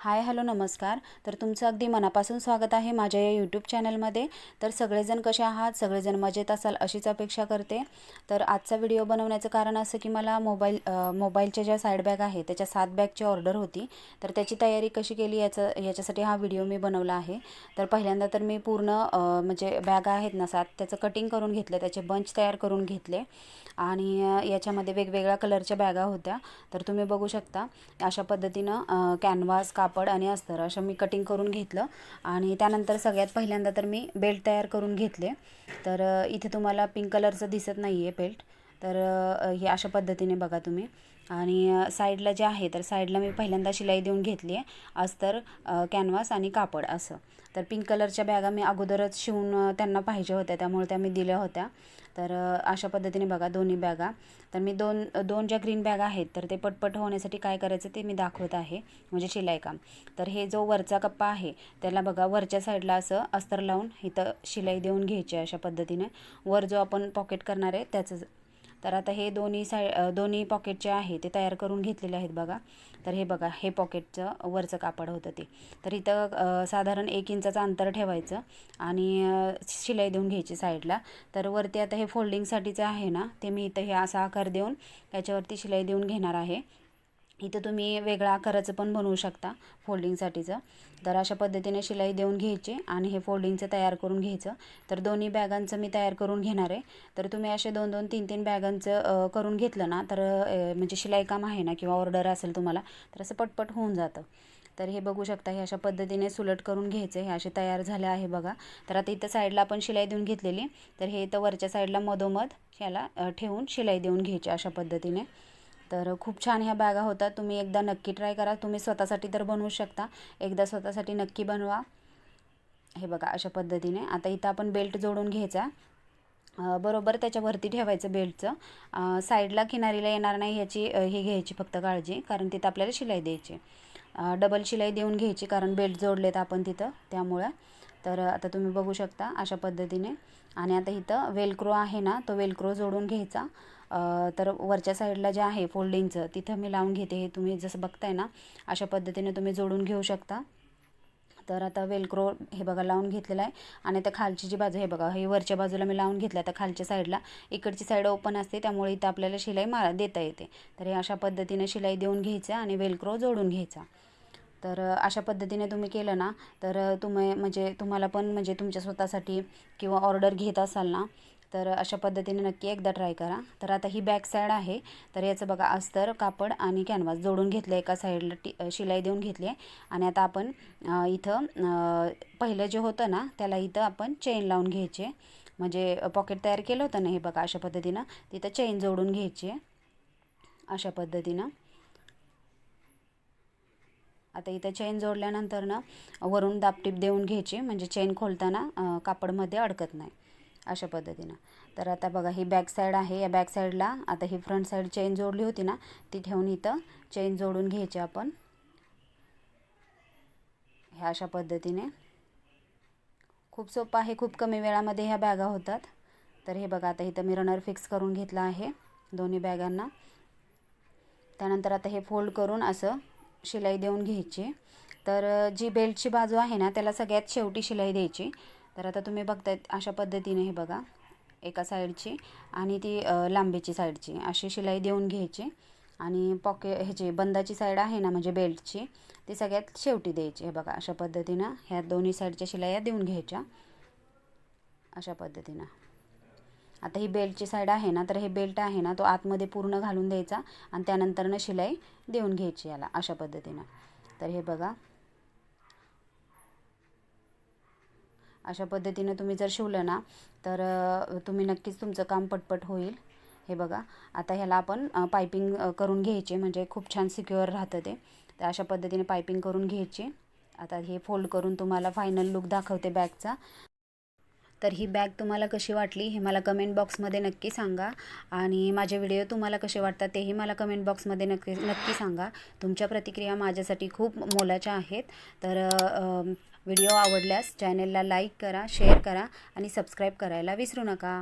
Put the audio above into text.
Hi hello नमस्कार. तर तुमचं अगदी मनापासून स्वागत आहे माझ्या या यूट्यूब चॅनलमध्ये तर सगळेजण कसे आहात? सगळेजण मजेत असाल अशीच अपेक्षा करते. तर आजचा व्हिडिओ बनवण्याचं कारण असं की मला मोबाईल मोबाईलच्या ज्या साईड बॅग आहे त्याच्या सात बॅगची ऑर्डर होती. तर त्याची तयारी कशी केली याचं याच्यासाठी हा व्हिडिओ मी बनवला आहे. तर पहिल्यांदा तर मी पूर्ण म्हणजे बॅग आहेत ना सात त्याचं कटिंग करून घेतलं त्याचे बंच तयार करून घेतले. आणि याच्यामध्ये वेगवेगळ्या कलरच्या बॅगा होत्या. तर तुम्ही बघू शकता अशा पद्धतीनं कॅनव्हास कापड आणि अस्तर असं मी कटिंग करून घेतलं. आणि त्यानंतर सगळ्यात पहिल्यांदा तर मी बेल्ट तयार करून घेतले. तर इथे तुम्हाला पिंक कलरचं दिसत नाही आहे बेल्ट तर हे अशा पद्धतीने बघा तुम्ही. आणि साईडला जे आहे तर साईडला मी पहिल्यांदा शिलाई देऊन घेतली आहे. अस्तर कॅनव्हास आणि कापड असं. तर पिंक कलरच्या बॅगा मी अगोदरच शिवून त्यांना पाहिजे होत्या. त्यामुळे त्या मी दिल्या होत्या. तर अशा पद्धतीने बघा दोन्ही बॅगा. तर मी दोन दोन ज्या ग्रीन बॅग आहेत तर ते पटपट होण्यासाठी काय करायचं ते मी दाखवत आहे. म्हणजे शिलाई काम. तर हे जो वरचा कप्पा आहे त्याला बघा वरच्या साईडला असं अस्तर लावून इथं शिलाई देऊन घ्यायची अशा पद्धतीने. वर जो आपण पॉकेट करणार आहे त्याचं तर आता हे दोन्ही साय दोन्ही पॉकेटचे आहे ते तयार करून घेतलेले आहेत बघा. तर हे बघा हे पॉकेटचं वरचं कापड होतं ते. तर इथं साधारण एक इंचाचं अंतर ठेवायचं आणि शिलाई देऊन घ्यायची साईडला. तर वरती आता हे फोल्डिंगसाठीचं आहे ना ते मी इथं हे असा आकार देऊन त्याच्यावरती शिलाई देऊन घेणार आहे. इथं तुम्ही वेगळ्या आकाराचं पण बनवू शकता फोल्डिंगसाठीचं. तर अशा पद्धतीने शिलाई देऊन घ्यायची आणि हे फोल्डिंगचं तयार करून घ्यायचं. तर दोन्ही बॅगांचं मी तयार करून घेणार आहे. तर तुम्ही असे दोन दोन तीन तीन बॅगांचं करून घेतलं ना तर म्हणजे शिलाई काम आहे ना किंवा ऑर्डर असेल तुम्हाला तर असं पटपट होऊन जातं. तर हे बघू शकता हे अशा पद्धतीने सुलट करून घ्यायचं हे असे तयार झाले आहे बघा. तर आता इथं साईडला आपण शिलाई देऊन घेतलेली. तर हे इथं वरच्या साईडला मधोमध ह्याला ठेवून शिलाई देऊन घ्यायची अशा पद्धतीने. तर खूप छान ह्या बॅगा होतात तुम्ही एकदा नक्की ट्राय करा. तुम्ही स्वतःसाठी तर बनवू शकता. एकदा स्वतःसाठी नक्की बनवा. हे बघा अशा पद्धतीने. आता इथं आपण बेल्ट जोडून घ्यायचा. बरोबर त्याच्यावरती ठेवायचं बेल्टचं साईडला किनारीला येणार नाही याची हे घ्यायची फक्त काळजी कारण तिथं आपल्याला शिलाई द्यायची डबल शिलाई देऊन घ्यायची कारण बेल्ट जोडलेत आपण तिथं त्यामुळं. तर आता तुम्ही बघू शकता अशा पद्धतीने. आणि आता इथं वेलक्रो आहे ना तो वेलक्रो जोडून घ्यायचा. तर वरच्या साईडला जे आहे फोल्डिंगचं तिथं मी लावून घेते. हे तुम्ही जसं बघताय ना अशा पद्धतीने तुम्ही जोडून घेऊ शकता. तर आता वेलक्रो हे बघा लावून घेतलेलं आहे. आणि आता खालची जी बाजू हे बघा हे वरच्या बाजूला मी लावून घेतलं आता खालच्या साईडला इकडची साईड ओपन असते त्यामुळे इथं आपल्याला शिलाई मारा देता येते. तर हे अशा पद्धतीने शिलाई देऊन घ्यायचं आणि वेलक्रो जोडून घ्यायचा. तर अशा पद्धतीने तुम्ही केलं ना तर तुम्ही म्हणजे तुम्हाला पण म्हणजे तुमच्या स्वतःसाठी किंवा ऑर्डर घेत असाल ना तर अशा पद्धतीने नक्की एकदा ट्राय करा. तर आता ही बॅक साईड आहे. तर याचं बघा अस्तर कापड आणि कॅनव्हास जोडून घेतलं एका साईडला टी शिलाई देऊन घेतली. आहे आणि आता आपण इथं पहिलं जे होतं ना त्याला इथं आपण चेन लावून घ्यायचे. म्हणजे पॉकेट तयार केलं होतं ना हे बघा अशा पद्धतीनं. तिथं चेन जोडून घ्यायची. अशा पद्धतीनं. आता इथं चेन जोडल्यानंतर ना वरून दापटीप देऊन घ्यायची. म्हणजे चेन खोलताना कापडमध्ये अडकत नाही. अशा पद्धतीनं. तर आता बघा ही बॅक साईड आहे. या बॅक साईडला आता ही फ्रंट साईड चेन जोडली होती ना ती ठेवून इथं चेन जोडून घ्यायची आपण. ह्या अशा पद्धतीने. खूप सोपं आहे खूप कमी वेळामध्ये ह्या बॅगा होतात. तर हे बघा आता इथं मी रनर फिक्स करून घेतला आहे दोन्ही बॅगांना. त्यानंतर आता हे फोल्ड करून असं शिलाई देऊन घ्यायची. तर जी बेल्टची बाजू आहे ना त्याला सगळ्यात शेवटी शिलाई द्यायची. तर आता तुम्ही बघताय अशा पद्धतीने हे बघा एका साईडची आणि ती लांबीची साईडची. अशी शिलाई देऊन घ्यायची आणि पॉके ह्याची बंदाची साईड आहे ना म्हणजे बेल्टची ती सगळ्यात शेवटी द्यायची. हे बघा अशा पद्धतीनं ह्या दोन्ही साईडच्या शिलाया देऊन घ्यायच्या. अशा पद्धतीनं. आता ही बेल्टची साईड आहे ना तर हे बेल्ट आहे ना तो आतमध्ये पूर्ण घालून द्यायचा आणि त्यानंतरनं शिलाई देऊन घ्यायची याला अशा पद्धतीनं. तर हे बघा अशा पद्धतीनं तुम्ही जर शिवलं ना तर तुम्ही नक्कीच तुमचं काम पटपट होईल. हे बघा. आता ह्याला आपण पायपिंग करून घ्यायचे. म्हणजे खूप छान सिक्युअर राहतं ते. तर अशा पद्धतीने पायपिंग करून घ्यायची. आता हे फोल्ड करून तुम्हाला फायनल लुक दाखवते बॅगचा तर ही बॅग तुम्हाला कशी वाटली हे मला कमेंट बॉक्समध्ये नक्की सांगा. आणि माझे व्हिडिओ तुम्हाला कसे वाटतात तेही मला कमेंट बॉक्समध्ये नक्की नक्की सांगा. तुमच्या प्रतिक्रिया माझ्यासाठी खूप मोलाच्या आहेत. तर व्हिडिओ आवडल्यास चॅनेलला लाईक करा शेअर करा आणि सबस्क्राईब करायला विसरू नका.